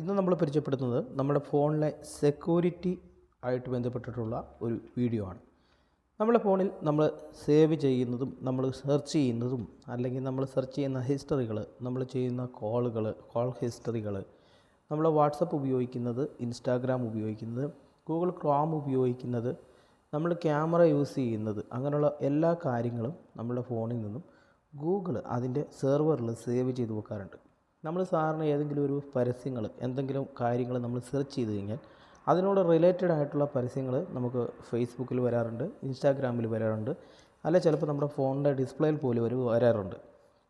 ഇന്ന് നമ്മൾ പരിചയപ്പെടുത്തുന്നത് നമ്മുടെ ഫോണിലെ സെക്യൂരിറ്റി ആയിട്ട് ബന്ധപ്പെട്ടിട്ടുള്ള ഒരു വീഡിയോ ആണ്. നമ്മുടെ ഫോണിൽ നമ്മൾ സേവ് ചെയ്യുന്നതും നമ്മൾ സെർച്ച് ചെയ്യുന്നതും അല്ലെങ്കിൽ നമ്മൾ സെർച്ച് ചെയ്യുന്ന ഹിസ്റ്ററികൾ നമ്മൾ ചെയ്യുന്ന കോളുകൾ കോൾ ഹിസ്റ്ററികൾ നമ്മൾ വാട്സപ്പ് ഉപയോഗിക്കുന്നത് ഇൻസ്റ്റാഗ്രാം ഉപയോഗിക്കുന്നത് ഗൂഗിൾ ക്രോം ഉപയോഗിക്കുന്നത് നമ്മൾ ക്യാമറ യൂസ് ചെയ്യുന്നത് അങ്ങനെയുള്ള എല്ലാ കാര്യങ്ങളും നമ്മുടെ ഫോണിൽ നിന്നും ഗൂഗിൾ അതിന്റെ സെർവറിൽ സേവ് ചെയ്ത് വെക്കാറുണ്ട്. നമ്മൾ സാറിന് ഏതെങ്കിലും ഒരു പരസ്യങ്ങൾ എന്തെങ്കിലും കാര്യങ്ങൾ നമ്മൾ സെർച്ച് ചെയ്ത് കഴിഞ്ഞാൽ അതിനോട് റിലേറ്റഡ് ആയിട്ടുള്ള പരസ്യങ്ങൾ നമുക്ക് ഫേസ്ബുക്കിൽ വരാറുണ്ട് ഇൻസ്റ്റാഗ്രാമിൽ വരാറുണ്ട് അല്ല ചിലപ്പോൾ നമ്മുടെ ഫോണിന്റെ ഡിസ്പ്ലേയിൽ പോലും ഒരു വരാറുണ്ട്.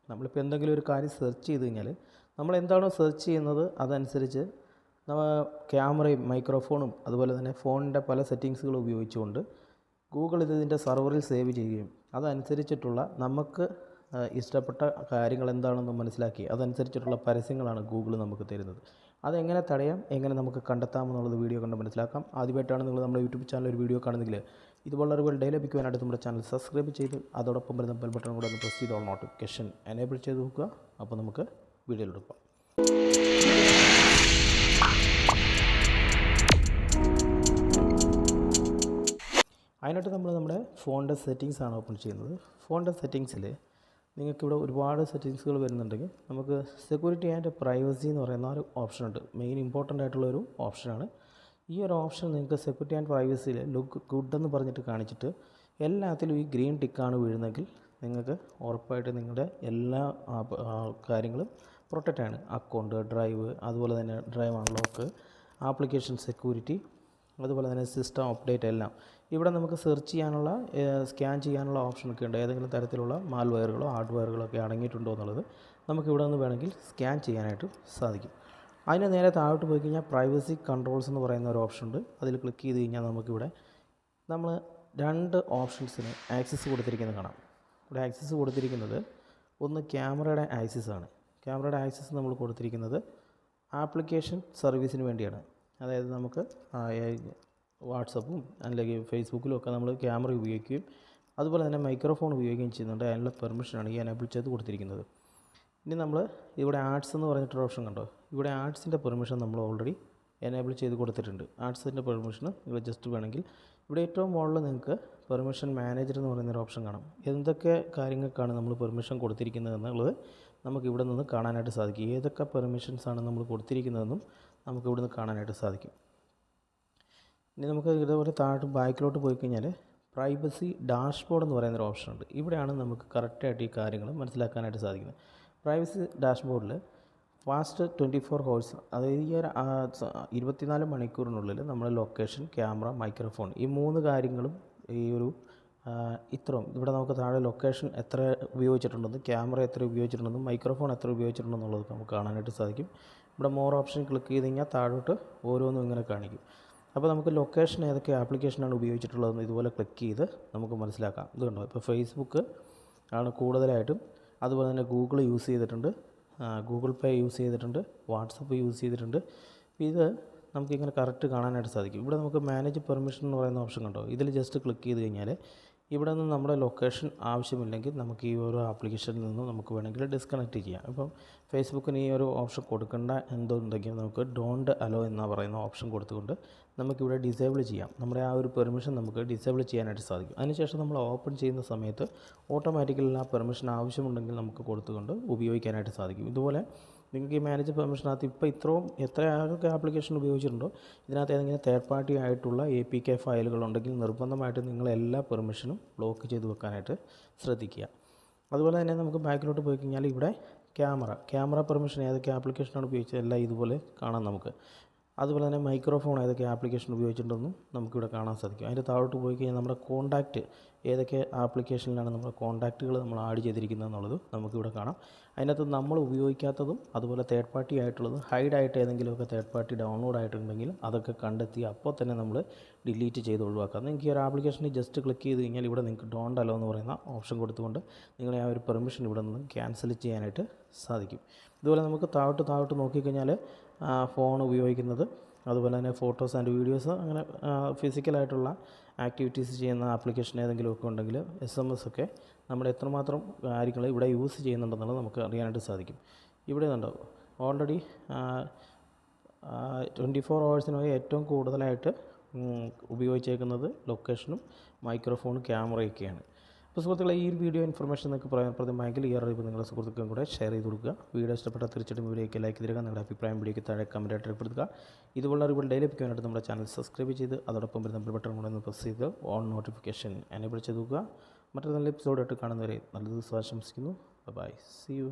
നമ്മളിപ്പോൾ എന്തെങ്കിലും ഒരു കാര്യം സെർച്ച് ചെയ്ത് കഴിഞ്ഞാൽ നമ്മൾ എന്താണോ സെർച്ച് ചെയ്യുന്നത് അതനുസരിച്ച് നമ്മൾ ക്യാമറയും മൈക്രോഫോണും അതുപോലെ തന്നെ ഫോണിന്റെ പല സെറ്റിങ്സുകളും ഉപയോഗിച്ചുകൊണ്ട് ഗൂഗിൾ ഇത് ഇതിന്റെ സെർവറിൽ സേവ് ചെയ്യുകയും അതനുസരിച്ചിട്ടുള്ള നമുക്ക് ഇഷ്ടപ്പെട്ട കാര്യങ്ങൾ എന്താണെന്ന് മനസ്സിലാക്കി അതനുസരിച്ചിട്ടുള്ള പരസ്യങ്ങളാണ് ഗൂഗിൾ നമുക്ക് തരുന്നത്. അതെങ്ങനെ തടയാം എങ്ങനെ നമുക്ക് കണ്ടെത്താം എന്നുള്ളത് വീഡിയോ കണ്ട് മനസ്സിലാക്കാം. ആദ്യമായിട്ടാണ് നിങ്ങൾ നമ്മുടെ യൂട്യൂബ് ചാനൽ ഒരു വീഡിയോ കാണുന്നെങ്കിൽ ഇതുപോലുള്ള അറിവുകൾ ഡെയിലി ലഭിക്കുവാനായിട്ട് നമ്മുടെ ചാനൽ സബ്സ്ക്രൈബ് ചെയ്ത് അതോടൊപ്പം വരുന്ന ബെൽ ബട്ടൺ കൂടെ ഒന്ന് പ്രസ് ചെയ്ത് നോട്ടിഫിക്കേഷൻ എനേബിൾ ചെയ്ത് നോക്കുക അപ്പോൾ നമുക്ക് വീഡിയോയിലെടുക്കാം അതിനായിട്ട് നമ്മൾ നമ്മുടെ ഫോണിന്റെ സെറ്റിങ്സാണ് ഓപ്പൺ ചെയ്യുന്നത്. ഫോണിന്റെ സെറ്റിങ്സിൽ നിങ്ങൾക്കിവിടെ ഒരുപാട് സെറ്റിങ്സുകൾ വരുന്നുണ്ടെങ്കിൽ നമുക്ക് സെക്യൂരിറ്റി ആൻഡ് പ്രൈവസി എന്ന് പറയുന്ന ഒരു ഓപ്ഷൻ ഉണ്ട്. മെയിൻ ഇമ്പോർട്ടന്റ് ആയിട്ടുള്ള ഒരു ഓപ്ഷനാണ് ഈ ഒരു ഓപ്ഷൻ നിങ്ങൾക്ക് സെക്യൂരിറ്റി ആൻഡ് പ്രൈവസിയിൽ ലുക്ക് ഗുഡ് എന്ന് പറഞ്ഞിട്ട് കാണിച്ചിട്ട് എല്ലാത്തിലും ഈ ഗ്രീൻ ടിക്കാണ് വീഴുന്നതെങ്കിൽ നിങ്ങൾക്ക് ഉറപ്പായിട്ട് നിങ്ങളുടെ എല്ലാ കാര്യങ്ങളും പ്രൊട്ടക്റ്റ് ആണ്. അക്കൗണ്ട് ഡ്രൈവ് അതുപോലെ തന്നെ ഡ്രൈവ് അൺലോക്ക് ആപ്ലിക്കേഷൻ സെക്യൂരിറ്റി അതുപോലെ തന്നെ സിസ്റ്റം അപ്ഡേറ്റ് എല്ലാം. ഇവിടെ നമുക്ക് സെർച്ച് ചെയ്യാനുള്ള സ്കാൻ ചെയ്യാനുള്ള ഓപ്ഷനൊക്കെ ഉണ്ട്. ഏതെങ്കിലും തരത്തിലുള്ള മാൽവെയറുകളോ ഹാർഡ്വെയറുകളോ ഒക്കെ അടങ്ങിയിട്ടുണ്ടോ എന്നുള്ളത് നമുക്ക് ഇവിടെ നിന്ന് വേണമെങ്കിൽ സ്കാൻ ചെയ്യാനായിട്ട് സാധിക്കും. അതിന് നേരെ താഴോട്ട് പോയി കഴിഞ്ഞാൽ പ്രൈവസി കൺട്രോൾസ് എന്ന് പറയുന്ന ഒരു ഓപ്ഷൻ ഉണ്ട്. അതിൽ ക്ലിക്ക് ചെയ്ത് കഴിഞ്ഞാൽ നമുക്കിവിടെ നമ്മൾ രണ്ട് ഓപ്ഷൻസിന് ആക്സസ് കൊടുത്തിരിക്കുന്നത് കാണാം. ഇവിടെ ആക്സസ് കൊടുത്തിരിക്കുന്നത് ഒന്ന് ക്യാമറയുടെ ആക്സസ് ആണ്. ക്യാമറയുടെ ആക്സസ് നമ്മൾ കൊടുത്തിരിക്കുന്നത് ആപ്ലിക്കേഷൻ സർവീസിന് വേണ്ടിയാണ്. അതായത് നമുക്ക് വാട്സപ്പും അല്ലെങ്കിൽ ഫേസ്ബുക്കിലും ഒക്കെ നമ്മൾ ക്യാമറ ഉപയോഗിക്കുകയും അതുപോലെ തന്നെ മൈക്രോഫോൺ ഉപയോഗിക്കുകയും ചെയ്യുന്നുണ്ട്. അതിനുള്ള പെർമിഷനാണ് ഈ എനേബിൾ ചെയ്ത് കൊടുത്തിരിക്കുന്നത്. ഇനി നമ്മൾ ഇവിടെ ആർട്സ് എന്ന് പറഞ്ഞിട്ടൊരു ഓപ്ഷൻ കണ്ടോ? ഇവിടെ ആർട്സിന്റെ പെർമിഷൻ നമ്മൾ ഓൾറെഡി എനേബിൾ ചെയ്ത് കൊടുത്തിട്ടുണ്ട്. ആർട്സിന്റെ പെർമിഷൻ നിങ്ങൾ ജസ്റ്റ് വേണമെങ്കിൽ ഇവിടെ ഏറ്റവും മുകളിൽ നിങ്ങൾക്ക് പെർമിഷൻ മാനേജർ എന്ന് പറയുന്നൊരു ഓപ്ഷൻ കാണാം. എന്തൊക്കെ കാര്യങ്ങൾക്കാണ് നമ്മൾ പെർമിഷൻ കൊടുത്തിരിക്കുന്നത് എന്നുള്ളത് നമുക്ക് ഇവിടെ നിന്ന് കാണാനായിട്ട് സാധിക്കും. ഏതൊക്കെ പെർമിഷൻസ് ആണ് നമ്മൾ കൊടുത്തിരിക്കുന്നതെന്നും നമുക്ക് ഇവിടെ നിന്ന് കാണാനായിട്ട് സാധിക്കും. ഇനി നമുക്ക് ഇതേപോലെ താഴോട്ട് ബാക്കിലോട്ട് പോയി കഴിഞ്ഞാൽ പ്രൈവസി ഡാഷ്ബോർഡ് എന്ന് പറയുന്നൊരു ഓപ്ഷൻ ഉണ്ട്. ഇവിടെയാണ് നമുക്ക് കറക്റ്റായിട്ട് ഈ കാര്യങ്ങൾ മനസ്സിലാക്കാനായിട്ട് സാധിക്കുന്നത്. പ്രൈവസി ഡാഷ്ബോർഡിൽ ഫാസ്റ്റ് ട്വന്റി ഫോർ ഹവേഴ്സ് അതായത് ഈ ഒരു ഇരുപത്തിനാല് മണിക്കൂറിനുള്ളിൽ നമ്മുടെ ലൊക്കേഷൻ ക്യാമറ മൈക്രോഫോൺ ഈ മൂന്ന് കാര്യങ്ങളും ഈ ഒരു ഇത്രയും ഇവിടെ നമുക്ക് താഴെ ലൊക്കേഷൻ എത്ര ഉപയോഗിച്ചിട്ടുണ്ടെന്ന് ക്യാമറ എത്ര ഉപയോഗിച്ചിട്ടുണ്ടെന്നും മൈക്രോഫോൺ എത്ര ഉപയോഗിച്ചിട്ടുണ്ടെന്നുള്ളത് നമുക്ക് കാണാനായിട്ട് സാധിക്കും. ഇവിടെ മോർ ഓപ്ഷൻ ക്ലിക്ക് ചെയ്ത് കഴിഞ്ഞാൽ താഴോട്ട് ഓരോന്നും ഇങ്ങനെ കാണിക്കും. അപ്പോൾ നമുക്ക് ലൊക്കേഷൻ ഏതൊക്കെ ആപ്ലിക്കേഷനാണ് ഉപയോഗിച്ചിട്ടുള്ളതെന്ന് ഇതുപോലെ ക്ലിക്ക് ചെയ്ത് നമുക്ക് മനസ്സിലാക്കാം. ഇത് കണ്ടോ? ഇപ്പോൾ ഫേസ്ബുക്ക് ആണ് കൂടുതലായിട്ടും. അതുപോലെ തന്നെ ഗൂഗിൾ യൂസ് ചെയ്തിട്ടുണ്ട്. ഗൂഗിൾ പേ യൂസ് ചെയ്തിട്ടുണ്ട്. വാട്സപ്പ് യൂസ് ചെയ്തിട്ടുണ്ട്. ഇത് നമുക്കിങ്ങനെ കറക്റ്റ് കാണാനായിട്ട് സാധിക്കും. ഇവിടെ നമുക്ക് മാനേജ് പെർമിഷൻ എന്ന് പറയുന്ന ഓപ്ഷൻ കണ്ടോ? ഇതിൽ ജസ്റ്റ് ക്ലിക്ക് ചെയ്ത് കഴിഞ്ഞാൽ ഇവിടെ നിന്ന് നമ്മുടെ ലൊക്കേഷൻ ആവശ്യമില്ലെങ്കിൽ നമുക്ക് ഈ ഒരു ആപ്ലിക്കേഷനിൽ നിന്ന് നമുക്ക് വേണമെങ്കിൽ ഡിസ്കണക്ട് ചെയ്യാം. ഇപ്പം ഫേസ്ബുക്കിന് ഈ ഒരു ഓപ്ഷൻ കൊടുക്കേണ്ട എന്തുണ്ടെങ്കിൽ നമുക്ക് ഡോണ്ട് അലോ എന്ന് പറയുന്ന ഓപ്ഷൻ കൊടുത്തുകൊണ്ട് നമുക്കിവിടെ ഡിസേബിൾ ചെയ്യാം. നമ്മുടെ ആ ഒരു പെർമിഷൻ നമുക്ക് ഡിസേബിൾ ചെയ്യാനായിട്ട് സാധിക്കും. അതിനുശേഷം നമ്മൾ ഓപ്പൺ ചെയ്യുന്ന സമയത്ത് ഓട്ടോമാറ്റിക്കലി ആ പെർമിഷൻ ആവശ്യമുണ്ടെങ്കിൽ നമുക്ക് കൊടുത്തുകൊണ്ട് ഉപയോഗിക്കാനായിട്ട് സാധിക്കും. ഇതുപോലെ നിങ്ങൾക്ക് ഈ മാനേജ് പെർമിഷനകത്ത് ഇപ്പോൾ ഇത്രയും എത്ര ആൾക്ക് ആപ്ലിക്കേഷൻ ഉപയോഗിച്ചിട്ടുണ്ടോ? ഇതിനകത്ത് ഏതെങ്കിലും തേർഡ് പാർട്ടി ആയിട്ടുള്ള എ പി കെ ഫയലുകൾ ഉണ്ടെങ്കിൽ നിർബന്ധമായിട്ട് നിങ്ങൾ എല്ലാ പെർമിഷനും ബ്ലോക്ക് ചെയ്ത് വെക്കാനായിട്ട് ശ്രദ്ധിക്കുക. അതുപോലെ തന്നെ നമുക്ക് ബാക്കിലോട്ട് പോയി കഴിഞ്ഞാൽ ഇവിടെ ക്യാമറ. ക്യാമറ പെർമിഷൻ ഏതൊക്കെ ആപ്ലിക്കേഷനാണ് ഉപയോഗിച്ചത്? എല്ലാം ഇതുപോലെ കാണാം നമുക്ക്. അതുപോലെ തന്നെ മൈക്രോഫോൺ ഏതൊക്കെ ആപ്ലിക്കേഷൻ ഉപയോഗിച്ചിട്ടുണ്ടെന്നും നമുക്കിവിടെ കാണാൻ സാധിക്കും. അതിന്റെ താഴോട്ട് പോയി കഴിഞ്ഞാൽ നമ്മുടെ കോൺടാക്റ്റ് ഏതൊക്കെ ആപ്ലിക്കേഷനിലാണ് നമ്മുടെ കോൺടാക്റ്റുകൾ നമ്മൾ ആഡ് ചെയ്തിരിക്കുന്നത് എന്നുള്ളത് നമുക്കിവിടെ കാണാം. അതിനകത്ത് നമ്മൾ ഉപയോഗിക്കാത്തതും അതുപോലെ തേർഡ് പാർട്ടി ആയിട്ടുള്ളതും ഹൈഡ് ആയിട്ട് ഏതെങ്കിലുമൊക്കെ തേർഡ് പാർട്ടി ഡൗൺലോഡ് ആയിട്ടുണ്ടെങ്കിൽ അതൊക്കെ കണ്ടെത്തി അപ്പോൾ തന്നെ നമ്മൾ ഡിലീറ്റ് ചെയ്ത് ഒഴിവാക്കാം. നിങ്ങൾക്ക് ഈ ഒരു ആപ്ലിക്കേഷനിൽ ജസ്റ്റ് ക്ലിക്ക് ചെയ്ത് കഴിഞ്ഞാൽ ഇവിടെ നിങ്ങൾക്ക് ഡോണ്ട് അലോ എന്ന് പറയുന്ന ഓപ്ഷൻ കൊടുത്തുകൊണ്ട് നിങ്ങളെ ആ ഒരു പെർമിഷൻ ഇവിടെ നിന്ന് ക്യാൻസൽ ചെയ്യാനായിട്ട് സാധിക്കും. ഇതുപോലെ നമുക്ക് താഴോട്ട് താഴോട്ട് നോക്കിക്കഴിഞ്ഞാൽ ഫോൺ ഉപയോഗിക്കുന്നത്. അതുപോലെ തന്നെ ഫോട്ടോസ് ആൻഡ് വീഡിയോസ് അങ്ങനെ ഫിസിക്കലായിട്ടുള്ള ആക്ടിവിറ്റീസ് ചെയ്യുന്ന ആപ്ലിക്കേഷൻ ഏതെങ്കിലുമൊക്കെ ഉണ്ടെങ്കിൽ എസ് എം എസ് ഒക്കെ നമ്മൾ എത്രമാത്രം കാര്യങ്ങൾ ഇവിടെ യൂസ് ചെയ്യുന്നുണ്ടെന്നുള്ളത് നമുക്ക് അറിയാനായിട്ട് സാധിക്കും. ഇവിടെ ഉണ്ടോ ഓൾറെഡി ട്വന്റി ഫോർ അവേഴ്സിനായി ഏറ്റവും കൂടുതലായിട്ട് ഉപയോഗിച്ചേക്കുന്നത് ലൊക്കേഷനും മൈക്രോഫോണും ക്യാമറയൊക്കെയാണ് അപ്പോൾ സുഹൃത്തുക്കളെ ഈ വീഡിയോ ഇൻഫർമേഷൻ നിങ്ങൾക്ക് പ്രയോജനപ്രദമായെങ്കിൽ ഈ അറിവ് നിങ്ങളുടെ സുഹൃത്തുക്കളും കൂടെ ഷെയർ ചെയ്ത് കൊടുക്കുക. വീഡിയോ ഇഷ്ടപ്പെട്ട തീർച്ചയായിട്ടും വീഡിയോയ്ക്ക് ലൈക്ക് തരിക നിങ്ങളുടെ അഭിപ്രായം വീഡിയോയ്ക്ക് താഴെ കമന്റായിട്ട് രേഖപ്പെടുത്തുക. ഇതുപോലുള്ള അറിവുകൾ ഡെയിലി ലഭിക്കാനായിട്ട് നമ്മുടെ ചാനൽ സബ്സ്ക്രൈബ് ചെയ്ത് അതോടൊപ്പം വരുന്ന ബെൽ ബട്ടൺ കൂടെ ഒന്ന് പ്രസ് ചെയ്ത് ഓൺ നോട്ടിഫിക്കേഷൻ എനേബിൾ ചെയ്ത് നോക്കുക മറ്റൊരു നല്ല എപ്പിസോഡായിട്ട് കാണുന്നവരെ നല്ല ദിവസം ആശംസിക്കുന്നു. By C U